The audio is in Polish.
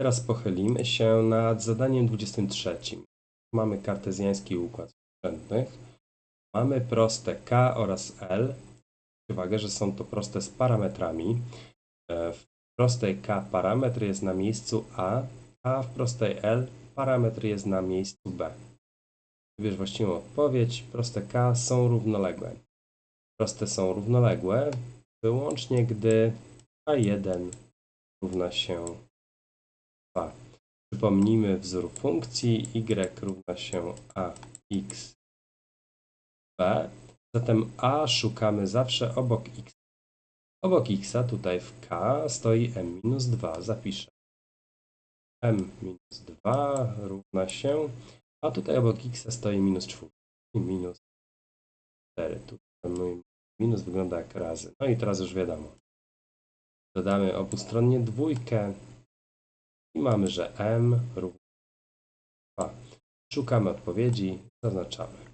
Teraz pochylimy się nad zadaniem 23. Mamy kartezjański układ sprzętnych. Mamy proste K oraz L. Uwagę, że są to proste z parametrami. E, W prostej K parametr jest na miejscu A, a w prostej L parametr jest na miejscu B. Wybierz właściwą odpowiedź. Proste K są równoległe. Proste są równoległe wyłącznie gdy A1 równa się 2. Przypomnijmy wzór funkcji y równa się ax b. Zatem a szukamy zawsze obok x. Obok x tutaj w k stoi m-2. Zapiszę. m-2 równa się, a tutaj obok x stoi minus 4 i minus 4. Tu minus wygląda jak razy. No i teraz już wiadomo. Dodamy obustronnie dwójkę i mamy, że m równa 2. Szukamy odpowiedzi, zaznaczamy.